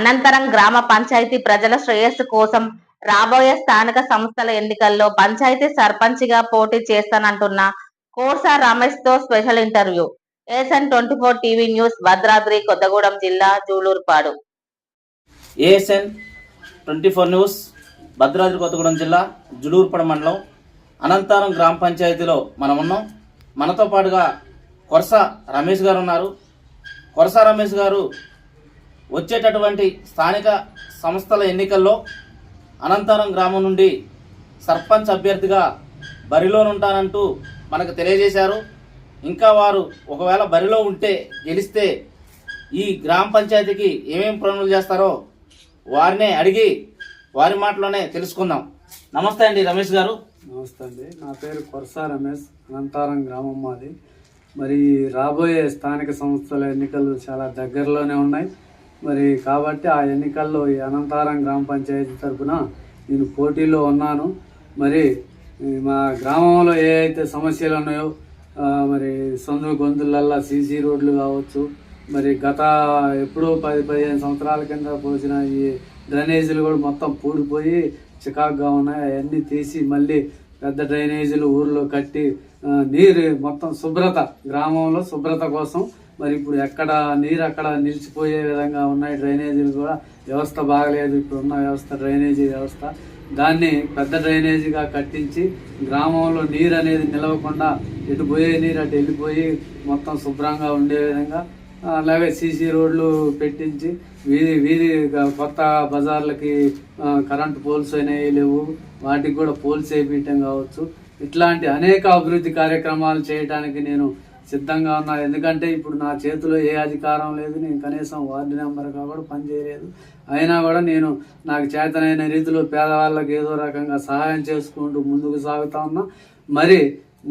అనంతరం గ్రామ పంచాయతీ ప్రజల శ్రేయస్సు కోసం రాబోయే స్థానిక సంస్థల ఎన్నికల్లో పంచాయతీ సర్పంచిగా పోటీ చేస్తానంటున్న కోర్సా రమేష్తో special interview. ASN twenty four TV news Bhadradri Kothagudem జిల్లా Julurupadu. ASN twenty four news Bhadradri Kothagudem జిల్లా జులూరుపడ మండలం అనంతరం గ్రామ పంచాయతీలో మనం ఉన్నాం మనతో పాటుగా కొరస రమేష్ గారు ఉన్నారు. కొరస రమేష్ గారు వచ్చేటటువంటి స్థానిక సంస్థల ఎన్నికల్లో అనంతరం గ్రామం నుండి సర్పంచ్ అభ్యర్థిగా బరిలోనుంటానంటూ మనకు తెలియజేశారు. ఇంకా వారు ఒకవేళ బరిలో ఉంటే గెలిస్తే ఈ గ్రామ పంచాయతీకి ఏమేమి పనులు చేస్తారో వారినే అడిగి వారి మాటలోనే తెలుసుకుందాం. నమస్తే అండి రమేష్ గారు. నమస్తే అండి. నా పేరు కొరసా రమేష్ అనంతారం గ్రామం మాది. మరి రాబోయే స్థానిక సంస్థల ఎన్నికలు చాలా దగ్గరలోనే ఉన్నాయి. మరి కాబట్టి ఆ ఎన్నికల్లో ఈ అనంతారం గ్రామ పంచాయతీ తరఫున నేను పోటీలో ఉన్నాను. మరి మా గ్రామంలో ఏ అయితే సమస్యలు ఉన్నాయో మరి సొంత గొంతులల్లా సీసీ రోడ్లు కావచ్చు మరి గత ఎప్పుడో పది పదిహేను సంవత్సరాల కింద పోసిన ఈ డ్రైనేజీలు కూడా మొత్తం పూడిపోయి చికాకుగా ఉన్నాయి. అవన్నీ తీసి మళ్ళీ పెద్ద డ్రైనేజీలు ఊర్లో కట్టి నీరు మొత్తం శుభ్రత గ్రామంలో శుభ్రత కోసం మరి ఇప్పుడు ఎక్కడ నీరు అక్కడ నిలిచిపోయే విధంగా ఉన్నాయి డ్రైనేజీలు కూడా. వ్యవస్థ బాగలేదు ఇప్పుడు ఉన్న వ్యవస్థ డ్రైనేజీ వ్యవస్థ. దాన్ని పెద్ద డ్రైనేజీగా కట్టించి గ్రామంలో నీరు అనేది నిలవకుండా ఎటు పోయే నీరు అటు వెళ్ళిపోయి మొత్తం శుభ్రంగా ఉండే విధంగా అలాగే సీసీ రోడ్లు పెట్టించి వీధి వీధి కొత్త బజార్లకి కరెంటు పోల్స్ అనేవి లేవు. వాటికి కూడా పోల్స్ వేయించడం కావచ్చు. ఇట్లాంటి అనేక అభివృద్ధి కార్యక్రమాలు చేయడానికి నేను సిద్ధంగా ఉన్నారు ఎందుకంటే ఇప్పుడు నా చేతిలో ఏ అధికారం లేదు. నేను కనీసం వార్డు నెంబర్గా కూడా పనిచేయలేదు అయినా కూడా నేను నాకు చేతనైన రీతిలో పేదవాళ్ళకి ఏదో రకంగా సహాయం చేసుకుంటూ ముందుకు సాగుతా ఉన్నా. మరి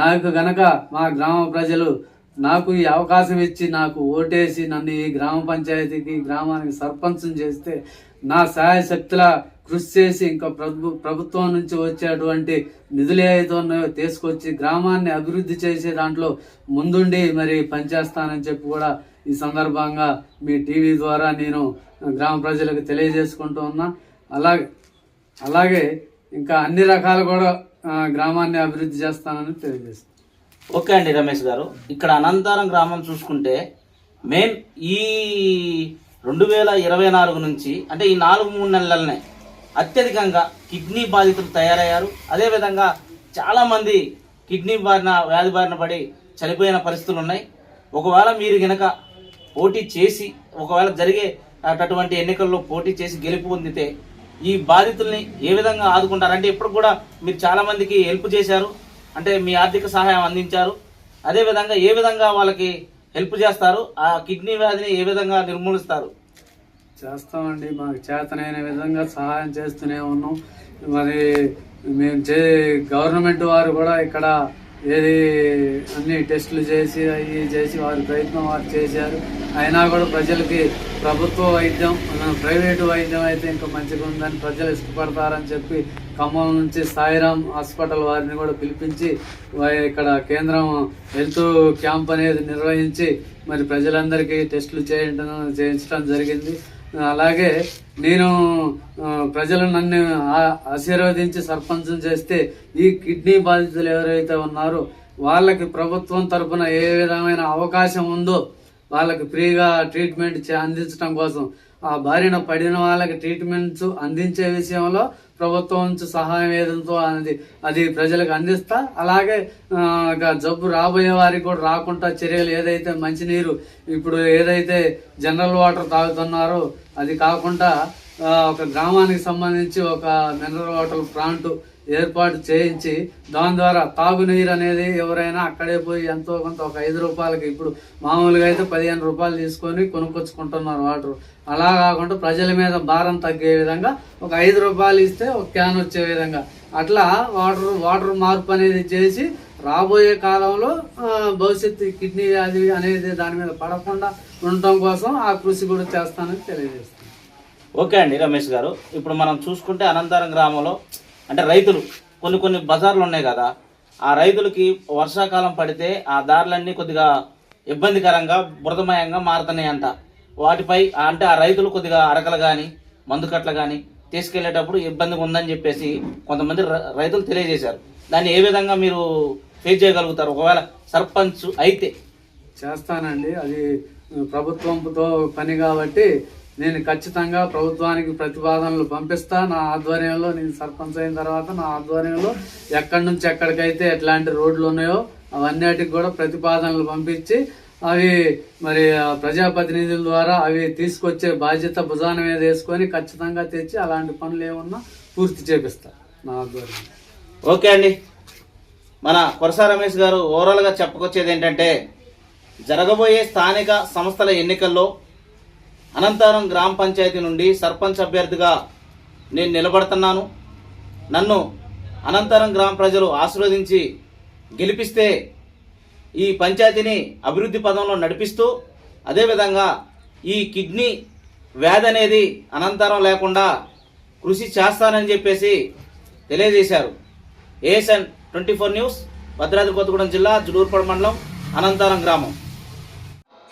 నాకు గనక మా గ్రామ ప్రజలు నాకు ఈ అవకాశం ఇచ్చి నాకు ఓటేసి నన్ను ఈ గ్రామ పంచాయతీకి గ్రామానికి సర్పంచం చేస్తే నా సహాయ శక్తుల కృషి చేసి ఇంకా ప్రభు ప్రభుత్వం నుంచి వచ్చేటువంటి నిధులు ఏవైతే ఉన్నాయో తీసుకొచ్చి గ్రామాన్ని అభివృద్ధి చేసే దాంట్లో ముందుండి మరి పనిచేస్తానని చెప్పి కూడా ఈ సందర్భంగా మీ టీవీ ద్వారా నేను గ్రామ ప్రజలకు తెలియజేసుకుంటూ ఉన్నా. అలాగే అలాగే ఇంకా అన్ని రకాలు కూడా గ్రామాన్ని అభివృద్ధి చేస్తానని తెలియజేస్తాను ఓకే అండి రమేష్ గారు. ఇక్కడ అనంతరం గ్రామం చూసుకుంటే మెయిన్ ఈ రెండు వేల ఇరవై నాలుగు నుంచి అంటే ఈ నాలుగు మూడు నెలలనే అత్యధికంగా కిడ్నీ బాధితులు తయారయ్యారు. అదేవిధంగా చాలామంది కిడ్నీ బారిన వ్యాధి బారిన పడి చనిపోయిన పరిస్థితులు ఉన్నాయి. ఒకవేళ మీరు గనక పోటీ చేసి ఒకవేళ జరిగే అటువంటి ఎన్నికల్లో పోటీ చేసి గెలుపు పొందితే ఈ బాధితుల్ని ఏ విధంగా ఆదుకుంటారు? అంటే ఇప్పుడు కూడా మీరు చాలామందికి హెల్ప్ చేశారు. అంటే మీ ఆర్థిక సహాయం అందించారు. అదేవిధంగా ఏ విధంగా వాళ్ళకి హెల్ప్ చేస్తారు? ఆ కిడ్నీ వ్యాధిని ఏ విధంగా నిర్మూలిస్తారు? చేస్తామండి. మాకు చేతనైన విధంగా సహాయం చేస్తూనే ఉన్నాం. మరి మేము చే గవర్నమెంట్ వారు కూడా ఇక్కడ ఏది అన్ని టెస్టులు చేసి అవి చేసి వారి ప్రయత్నం వారు చేశారు. అయినా కూడా ప్రజలకి ప్రభుత్వ వైద్యం ప్రైవేటు వైద్యం అయితే ఇంకా మంచిగా ఉందని ప్రజలు ఇష్టపడతారని చెప్పి ఖమ్మం నుంచి సాయిరామ్ హాస్పిటల్ వారిని కూడా పిలిపించి ఇక్కడ కేంద్రం హెల్త్ క్యాంప్ అనేది నిర్వహించి మరి ప్రజలందరికీ టెస్టులు చేయటం చేయించడం జరిగింది. అలాగే నేను ప్రజలు నన్ను ఆ- ఆశీర్వదించి సర్పంచం చేస్తే ఈ కిడ్నీ బాధితులు ఎవరైతే ఉన్నారో వాళ్ళకి ప్రభుత్వం తరఫున ఏ విధమైన అవకాశం ఉందో వాళ్ళకి ఫ్రీగా ట్రీట్మెంట్ చే- అందించడం కోసం ఆ బారిన పడిన వాళ్ళకి ట్రీట్మెంట్స్ అందించే విషయంలో ప్రభుత్వం నుంచి సహాయం ఏదంతో అనేది అది ప్రజలకు అందిస్తా. అలాగే జబ్బు రాబోయే వారికి కూడా రాకుండా చర్యలు ఏదైతే మంచినీరు ఇప్పుడు ఏదైతే జనరల్ వాటర్ తాగుతున్నారో అది కాకుండా ఒక గ్రామానికి సంబంధించి ఒక మినరల్ వాటర్ ప్లాంట్ ఏర్పాటు చేయించి దాని ద్వారా తాగునీరు అనేది ఎవరైనా అక్కడే పోయి ఎంతో కొంత ఒక ఐదు రూపాయలకి ఇప్పుడు మామూలుగా అయితే పదిహేను రూపాయలు తీసుకొని కొనుక్కొచ్చుకుంటున్నారు వాటర్. అలా కాకుండా ప్రజల మీద భారం తగ్గే విధంగా ఒక ఐదు రూపాయలు ఇస్తే ఒక క్యాన్ వచ్చే విధంగా. అట్లా వాటర్ వాటర్ మార్పు అనేది చేసి రాబోయే కాలంలో భవిష్యత్తు కిడ్నీ వ్యాధి అనేది దాని మీద పడకుండా ఉండటం కోసం ఆ కృషి కూడా చేస్తానని తెలియజేస్తాను ఓకే అండి రమేష్ గారు. ఇప్పుడు మనం చూసుకుంటే అనంతరం గ్రామంలో అంటే రైతులు కొన్ని కొన్ని బజార్లు ఉన్నాయి కదా. ఆ రైతులకి వర్షాకాలం పడితే ఆ దారులన్నీ కొద్దిగా ఇబ్బందికరంగా బురదమయంగా మారుతున్నాయి అంట వాటిపై అంటే ఆ రైతులు కొద్దిగా అరకలు కానీ మందుకట్లు కానీ తీసుకెళ్ళేటప్పుడు ఇబ్బందిగా ఉందని చెప్పేసి కొంతమంది రైతులు తెలియజేశారు. దాన్ని ఏ విధంగా మీరు ఫేస్ చేయగలుగుతారు? ఒకవేళ సర్పంచ్ అయితే. చేస్తానండి. అది ప్రభుత్వంతో పని కాబట్టి నేను ఖచ్చితంగా ప్రభుత్వానికి ప్రతిపాదనలు పంపిస్తా. నా ఆధ్వర్యంలో నేను సర్పంచ్ అయిన తర్వాత నా ఆధ్వర్యంలో ఎక్కడి నుంచి ఎక్కడికైతే ఎట్లాంటి రోడ్లు ఉన్నాయో అవన్నిటికి కూడా ప్రతిపాదనలు పంపించి అవి మరి ప్రజాప్రతినిధుల ద్వారా అవి తీసుకొచ్చే బాధ్యత భుజాన మీద వేసుకొని ఖచ్చితంగా తెచ్చి అలాంటి పనులు ఏమన్నా పూర్తి చేపిస్తా నా ఆధ్వర్యంలో. ఓకే అండి. మన కొరస రమేష్ గారు ఓవరాల్గా చెప్పుకొచ్చేది ఏంటంటే జరగబోయే స్థానిక సంస్థల ఎన్నికల్లో అనంతరం గ్రామ పంచాయతీ నుండి సర్పంచ్ అభ్యర్థిగా నేను నిలబడుతున్నాను. నన్ను అనంతరం గ్రామ ప్రజలు ఆశీర్వదించి గెలిపిస్తే ఈ పంచాయతీని అభివృద్ధి పదంలో నడిపిస్తూ అదేవిధంగా ఈ కిడ్నీ వ్యాధి అనేది అనంతరం లేకుండా కృషి చేస్తానని చెప్పేసి తెలియజేశారు. ASN twenty four news Bhadradri Kothagudem జిల్లా జుడూర్పడ మండలం అనంతరం గ్రామం.